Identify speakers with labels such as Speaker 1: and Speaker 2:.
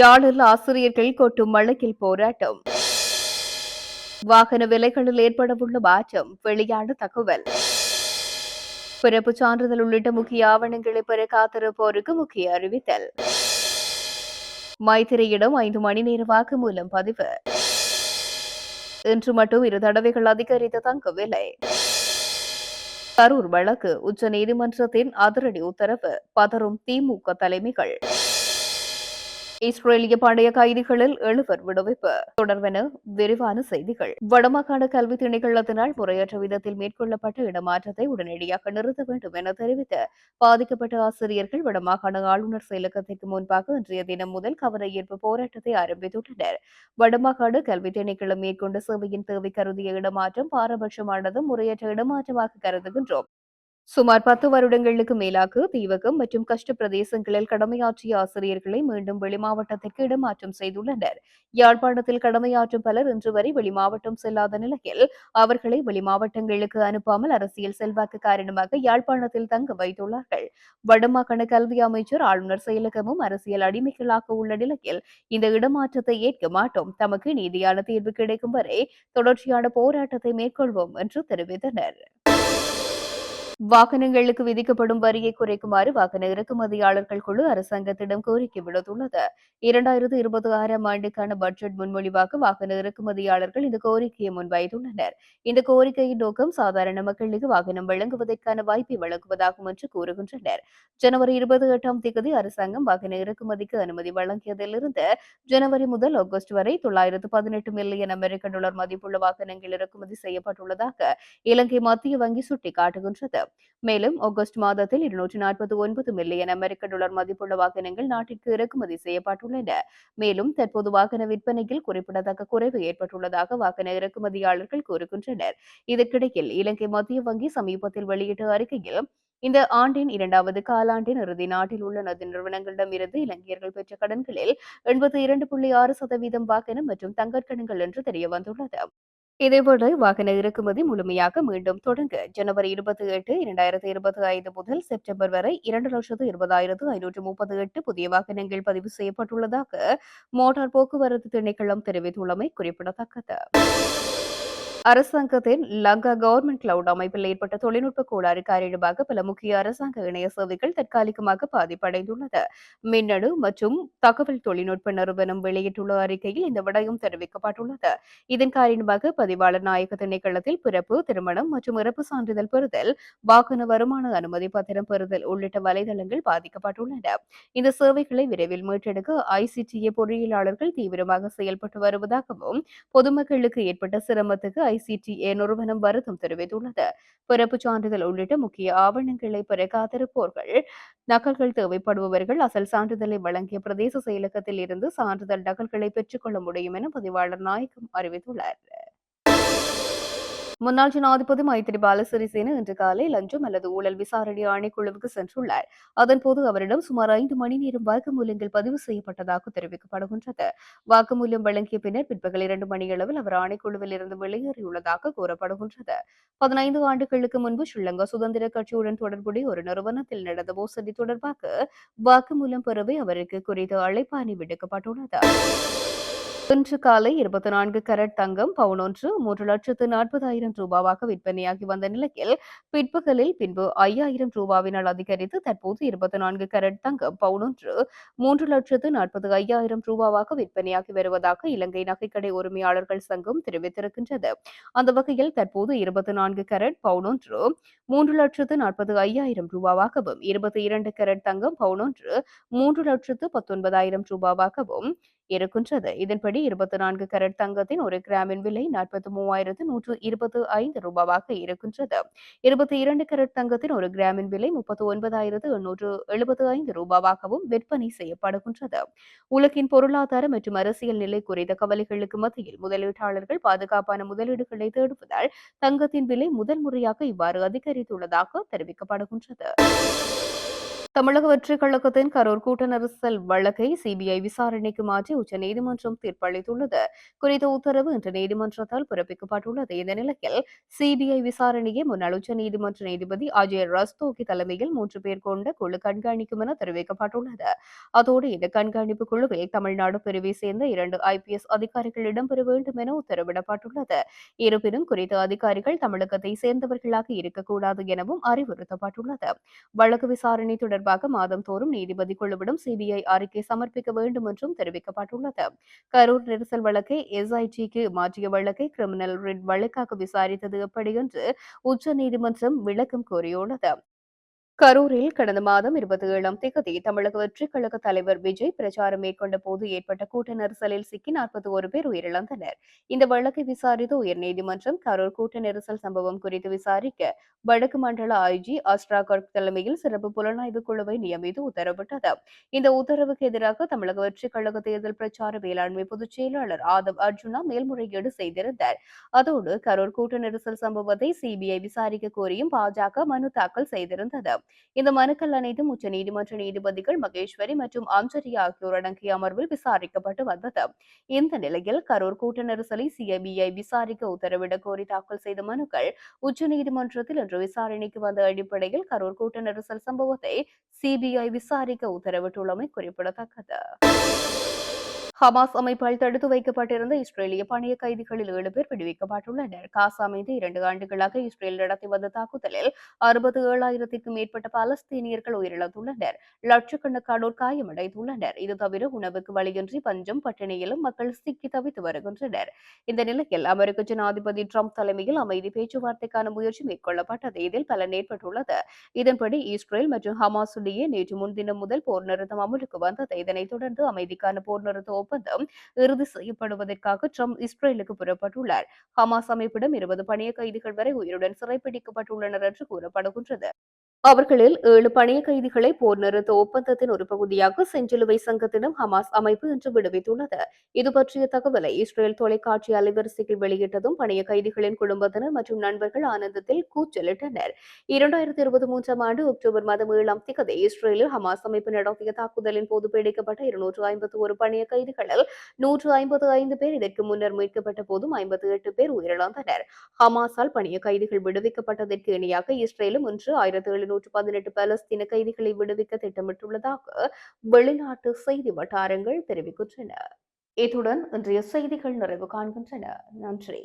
Speaker 1: யாழில் ஆசிரியர்கள் கொட்டும் மழையில் போராட்டம். வாகன விலைகளில் ஏற்படவுள்ள மாற்றம் வெளியான தகவல். பிறப்பு சான்றிதழ் உள்ளிட்ட முக்கிய ஆவணங்களை பெற காத்திருப்போருக்கு முக்கிய அறிவித்தல். மைத்திரையிடம் ஐந்து மணி நேர வாக்குமூலம் பதிவு. இன்று மட்டும் இரு தடவைகள் அதிகரித்த தங்க விலை. கரூர் வழக்கு உச்ச நீதிமன்றத்தின் அதிரடி உத்தரவு பதறும் திமுக தலைமைகள். இஸ்ரேலிய பழைய கைதிகளில் எழுவர் விடுவிப்பு. தொடர்பென விரிவான செய்திகள். வடமாகாண கல்வி திணைக்களத்தினால் முறையற்ற விதத்தில் மேற்கொள்ளப்பட்ட இடமாற்றத்தை உடனடியாக நிறுத்த வேண்டும் என தெரிவித்த பாதிக்கப்பட்ட ஆசிரியர்கள் வடமாகாண ஆளுநர் செயலகத்திற்கு முன்பாக இன்றைய தினம் முதல் கவன ஈர்ப்பு போராட்டத்தை ஆரம்பித்துள்ளனர். வடமாகாண கல்வி திணைக்களம் மேற்கொண்ட சேவையின் தேவை கருதிய இடமாற்றம் பாரபட்சமானது முறையற்ற இடமாற்றமாக கருதுகின்றோம். சுமார் பத்து வருடங்களுக்கு மேலாக தீவகம் மற்றும் கஷ்ட பிரதேசங்களில் கடமையாற்றிய ஆசிரியர்களை மீண்டும் வெளிமாவட்டத்திற்கு இடமாற்றம் செய்துள்ளனர். யாழ்ப்பாணத்தில் கடமையாற்றும் பலர் இன்று வரை வெளிமாவட்டம் செல்லாத நிலையில் அவர்களை வெளிமாவட்டங்களுக்கு அனுப்பாமல் அரசியல் செல்வாக்கு காரணமாக யாழ்ப்பாணத்தில் தங்க வைத்துள்ளார்கள். வடமாகாண கல்வி அமைச்சர் ஆளுநர் செயலகமும் அரசியல் அடிமைகளாக உள்ள நிலையில் இந்த இடமாற்றத்தை ஏற்க மாட்டோம். தமக்கு நீதியான தீர்வு கிடைக்கும் வரை தொடர்ச்சியான போராட்டத்தை மேற்கொள்வோம் என்று தெரிவித்தனர். வாகனங்களுக்கு விதிக்கப்படும் வரியை குறைக்குமாறு வாகன இறக்குமதியாளர்கள் குழு அரசாங்கத்திடம் கோரிக்கை விடுத்துள்ளது. இரண்டாயிரத்து இருபத்தி ஆறாம் ஆண்டுக்கான பட்ஜெட் முன்மொழிவாக வாகன இறக்குமதியாளர்கள் இந்த கோரிக்கையை முன்வைத்துள்ளனர். இந்த கோரிக்கையின் நோக்கம் சாதாரண மக்களுக்கு வாகனம் வழங்குவதற்கான வாய்ப்பை வழங்குவதாகும் என்று கூறுகின்றனர். ஜனவரி இருபத்தி எட்டாம் தேதி அரசாங்கம் வாகன இறக்குமதிக்கு அனுமதி வழங்கியதிலிருந்து ஜனவரி முதல் ஆகஸ்ட் வரை தொள்ளாயிரத்து பதினெட்டு மில்லியன் அமெரிக்க டாலர் மதிப்புள்ள வாகனங்கள் இறக்குமதி செய்யப்பட்டுள்ளதாக இலங்கை மத்திய வங்கி சுட்டிக்காட்டுகின்றது. மேலும் ஆகஸ்ட் மாதத்தில் இருநூற்றி நாற்பத்தி ஒன்பது மில்லியன் அமெரிக்க டாலர் மதிப்புள்ள வாகனங்கள் நாட்டிற்கு இறக்குமதி செய்யப்பட்டுள்ளன. மேலும் தற்போது வாகன விற்பனையில் குறிப்பிடத்தக்க குறைவு ஏற்பட்டுள்ளதாக வாகன இறக்குமதியாளர்கள் கூறுகின்றனர். இதற்கிடையில் இலங்கை மத்திய வங்கி சமீபத்தில் வெளியிட்ட அறிக்கையில் இந்த ஆண்டின் இரண்டாவது காலாண்டின் இறுதி நாட்டில் உள்ள நதி நிறுவனங்களிடம் இருந்து இலங்கையர்கள் பெற்ற கடன்களில் எண்பத்தி இரண்டு புள்ளி ஆறு சதவீதம் வாகனம் மற்றும் தங்கக்கடன்கள் என்று தெரிய வந்துள்ளது இதேவேளை வாகன இறக்குமதி முழுமையாக மீண்டும் தொடங்க. ஜனவரி இருபத்தி எட்டு இரண்டாயிரத்தி இருபத்தி ஐந்து முதல் செப்டம்பர் வரை இரண்டு லட்சத்து இருபதாயிரத்து ஐநூற்று முப்பத்தி எட்டு புதிய வாகனங்கள் பதிவு செய்யப்பட்டுள்ளதாக மோட்டார் போக்குவரத்து திணைக்களம் தெரிவித்துள்ளமை குறிப்பிடத்தக்கது. அரசாங்கத்தின் லங்கா கவர்மெண்ட் கிளவுட் அமைப்பில் ஏற்பட்ட தொழில்நுட்ப கோளாறு காரணமாக பல முக்கிய அரசாங்க இணைய சேவைகள் தற்காலிகமாக பாதிப்படைந்துள்ளது. மின்னணு மற்றும் தகவல் தொழில்நுட்ப நிறுவனம் வெளியிட்டுள்ள அறிக்கையில் இந்த விடயம் தெரிவிக்கப்பட்டுள்ளது. இதன் காரணமாக பதிவாளர் நாயக திணைக்களத்தில் பிறப்பு திருமணம் மற்றும் இறப்பு சான்றிதழ் பெறுதல் வாகன வருமான அனுமதி பத்திரம் பெறுதல் உள்ளிட்ட வலைதளங்கள் பாதிக்கப்பட்டுள்ளன. இந்த சேவைகளை விரைவில் மீட்டெடுக்க ஐசிடிஏ பொறியியலாளர்கள் தீவிரமாக செயல்பட்டு வருவதாகவும் பொதுமக்களுக்கு ஏற்பட்ட சிரமத்துக்கு ஐசிடிஏ நிறுவனம் வருத்தம் தெரிவித்துள்ளது. பிறப்பு சான்றிதழ் உள்ளிட்ட முக்கிய ஆவணங்களை பெற காத்திருப்போர்கள். நகல்கள் தேவைப்படுபவர்கள் அசல் சான்றிதழை வழங்கிய பிரதேச செயலகத்தில் இருந்து சான்றிதழ் நகல்களை பெற்றுக்கொள்ள முடியும் என பதிவாளர் நாயகம் அறிவித்துள்ளார். முன்னாள் ஜனாதிபதி மைத்திரி பாலசிறிசேன இன்று காலை லஞ்சம் அல்லது ஊழல் விசாரணை ஆணைக்குழுவுக்கு சென்றுள்ளார். அதன்போது அவரிடம் சுமார் ஐந்து மணி நேரம் வாக்குமூலங்கள் பதிவு செய்யப்பட்டதாக தெரிவிக்கப்படுகின்றது. வாக்குமூலம் வழங்கிய பின்னர் பிற்பகல் இரண்டு மணியளவில் அவர் ஆணைக்குழுவில் இருந்து வெளியேறியுள்ளதாக கூறப்படுகின்றது. பதினைந்து ஆண்டுகளுக்கு முன்பு ஸ்ரீலங்கா சுதந்திர கட்சியுடன் தொடர்புடைய ஒரு நிறுவனத்தில் நடந்த மோசடி தொடர்பாக வாக்குமூலம் பெறவே அவருக்கு குறித்த அழைப்பாணி விடுக்கப்பட்டுள்ளது இன்று காலை இருபத்தி நான்கு கரட் தங்கம் பவுன் ஒன்று மூன்று லட்சத்து நாற்பதாயிரம் ரூபாவாக விற்பனையாகி வந்த நிலையில் பிற்பகலில் பின்பு ஐயாயிரம் ரூபாவினால் அதிகரித்து தற்போது இருபத்தி நான்கு கரட் தங்கம் பவுன் ஒன்று மூன்று லட்சத்து நாற்பது ஐயாயிரம் ரூபாவாக விற்பனையாகி வருவதாக இலங்கை நகைக்கடை உரிமையாளர்கள் சங்கம் தெரிவித்திருக்கின்றது. அந்த வகையில் தற்போது இருபத்தி நான்கு கரட் பவுன் ஒன்று மூன்று லட்சத்து நாற்பது ஐயாயிரம் ரூபாவாகவும் இருபத்தி இரண்டு கரட் தங்கம் பவுன் ஒன்று மூன்று லட்சத்து பத்தொன்பதாயிரம் ரூபாவாகவும் இருக்கின்றது. இதன்படி இருபத்தி நான்கு கரட் தங்கத்தின் ஒரு கிராமின் விலை நாற்பத்தி மூவாயிரத்து நூற்று இருபத்தி ஐந்து ரூபாவாக இருக்கின்றது. இருபத்தி இரண்டு கரட் தங்கத்தின் ஒரு கிராமின் விலை முப்பத்தி ஒன்பதாயிரத்து எண்ணூற்று எழுபத்தி ஐந்து ரூபாவாகவும் விற்பனை செய்யப்படுகின்றது. உலகின் பொருளாதார மற்றும் அரசியல் நிலை குறித்த கவலைகளுக்கு மத்தியில் முதலீட்டாளர்கள் பாதுகாப்பான முதலீடுகளை தேடுவதால் தங்கத்தின் விலை முதல் முறையாக இவ்வாறு அதிகரித்துள்ளதாக தெரிவிக்கப்படுகின்றது. தமிழக வெற்றிக் கழகத்தின் கரூர் கூட்ட நெரிசல் வழக்கை சிபிஐ விசாரணைக்கு மாற்றி உச்சநீதிமன்றம் தீர்ப்பளித்துள்ளது. குறித்த உத்தரவு இன்று நீதிமன்றத்தால் பிறப்பிக்கப்பட்டுள்ளது. இந்த நிலையில் சிபிஐ விசாரணையை முன்னாள் உச்சநீதிமன்ற நீதிபதி அஜய் ரஸ்தோகி தலைமையில் மூன்று பேர் கொண்ட குழு கண்காணிக்கும் என தெரிவிக்கப்பட்டுள்ளது. அதோடு இந்த கண்காணிப்பு குழுவில் தமிழ்நாடு பிரிவை சேர்ந்த இரண்டு ஐபிஎஸ் அதிகாரிகள் இடம்பெற வேண்டும் என உத்தரவிடப்பட்டுள்ளது. இருப்பினும் குறித்த அதிகாரிகள் தமிழகத்தை சேர்ந்தவர்களாக இருக்கக்கூடாது எனவும் அறிவுறுத்தப்பட்டுள்ளது. வழக்கு விசாரணை தொடர் தொடர்பாக மாதந்தோறும் நீதிபதி குழுவிடம் சிபிஐ அறிக்கை சமர்ப்பிக்க வேண்டும் என்றும் தெரிவிக்கப்பட்டுள்ளது. கரூர் நெரிசல் வழக்கை எஸ்ஐடிக்கு மாற்றிய வழக்கை கிரிமினல் ரிட் வழக்காக விசாரித்தது எப்படி என்று உச்சநீதிமன்றம் விளக்கம் கோரியுள்ளது. கரூரில் கடந்த மாதம் இருபத்தி ஏழாம் தேதி தமிழக வெற்றிக் கழக தலைவர் விஜய் பிரச்சாரம் மேற்கொண்ட போது ஏற்பட்ட கூட்ட நெரிசலில் சிக்கி நாற்பத்தி ஒரு பேர் உயிரிழந்தனர். இந்த வழக்கை விசாரித்த உயர்நீதிமன்றம் கரூர் கூட்ட நெரிசல் சம்பவம் குறித்து விசாரிக்க வடக்கு மண்டல ஐஜி அஸ்ட்ரா கர்க் தலைமையில் சிறப்பு புலனாய்வு குழுவை நியமித்து உத்தரவிட்டது. இந்த உத்தரவுக்கு எதிராக தமிழக வெற்றிக் கழக தேர்தல் பிரச்சார மேலாண்மை பொதுச் செயலாளர் ஆதவ் அர்ஜுனா மேல்முறையீடு செய்திருந்தார். அதோடு கரூர் கூட்ட நெரிசல் சம்பவத்தை சிபிஐ விசாரிக்க கோரியும் பாஜக மனு தாக்கல் செய்திருந்தது. இந்த மனுக்கள் அனைத்தும் உச்ச நீதிமன்ற நீதிபதிகள் மகேஸ்வரி மற்றும் அஞ்சரி ஆகியோர் அடங்கிய அமர்வில் விசாரிக்கப்பட்டு வந்தது. இந்த நிலையில் கரூர் கூட்ட நெரிசலை சிஐபிஐ விசாரிக்க உத்தரவிடக் கோரி தாக்கல் செய்த மனுக்கள் உச்சநீதிமன்றத்தில் இன்று விசாரணைக்கு வந்த அடிப்படையில் கரூர் கூட்ட நெரிசல் சம்பவத்தை சிபிஐ விசாரிக்க உத்தரவிட்டுள்ளமை குறிப்பிடத்தக்கது. ஹமாஸ் அமைப்பால் தடுத்து வைக்கப்பட்டிருந்த இஸ்ரேலிய பணிய கைதிகளில் ஏழு பேர் விடுவிக்கப்பட்டுள்ளனர். காசா மீது இரண்டு ஆண்டுகளாக இஸ்ரேல் நடத்தி வந்த தாக்குதலில் அறுபத்தி ஏழாயிரத்திற்கும் மேற்பட்ட பாலஸ்தீனியர்கள் உயிரிழந்துள்ளனர். லட்சக்கணக்கானோர் காயமடைந்துள்ளனர். இது தவிர உணவுக்கு வழியின்றி பஞ்சம் பட்டினியிலும் மக்கள் சிக்கி தவித்து வருகின்றனர். இந்த நிலையில் அமெரிக்க ஜனாதிபதி டிரம்ப் தலைமையில் அமைதி பேச்சுவார்த்தைக்கான முயற்சி மேற்கொள்ளப்பட்டது. இதில் பலன் ஏற்பட்டுள்ளது இதன்படி இஸ்ரேல் மற்றும் ஹமாஸ் இடையே நேற்று முன்தினம் முதல் போர் நிறுத்தம் அமலுக்கு வந்தது. இதனைத் தொடர்ந்து அமைதிக்கான போர் நிறுத்த ஒப்பந்தம் இறுதி செய்யப்படுவதற்காக ட்ரம்ப் இஸ்ரேலுக்கு புறப்பட்டுள்ளார். ஹமாஸ் அமைப்பிடம் இருபது பணிய கைதிகள் வரை உயிருடன் சிறைப்பிடிக்கப்பட்டுள்ளனர் என்று கூறப்படுகின்றது. அவர்களில் ஏழு பணிய கைதிகளை போர் நிறுத்த ஒப்பந்தத்தின் ஒரு பகுதியாக செஞ்சிலுவை சங்கத்திடம் ஹமாஸ் அமைப்பு இன்று விடுவித்துள்ளது. இது பற்றிய தகவலை இஸ்ரேல் தொலைக்காட்சி அலைவரிசையில் வெளியிட்டதும் பணிய கைதிகளின் குடும்பத்தினர் மற்றும் நண்பர்கள் ஆனந்தத்தில் கூச்சலிட்டனர். இரண்டாயிரத்தி இருபத்தி மூன்றாம் ஆண்டு அக்டோபர் மாதம் ஏழாம் திகதி இஸ்ரேலில் ஹமாஸ் அமைப்பு நடத்திய தாக்குதலின் போது பிடிக்கப்பட்ட இருநூற்று ஐம்பத்தி ஒரு பணிய கைதிகளில் நூற்று ஐம்பது ஐந்து பேர் இதற்கு முன்னர் மீட்கப்பட்ட போதும் ஐம்பத்தி எட்டு பேர் உயிரிழந்தனர். ஹமாஸால் பணிய கைதிகள் விடுவிக்கப்பட்டதற்கு இணையாக இஸ்ரேலும் இன்று ஆயிரத்தி நூற்று பதினெட்டு பலஸ்தீன கைதிகளை விடுவிக்க திட்டமிட்டுள்ளதாக வெளிநாட்டு செய்தி வட்டாரங்கள் தெரிவிக்கின்றன. இத்துடன் இன்றைய செய்திகள் நிறைவு காண்கின்றன. நன்றி.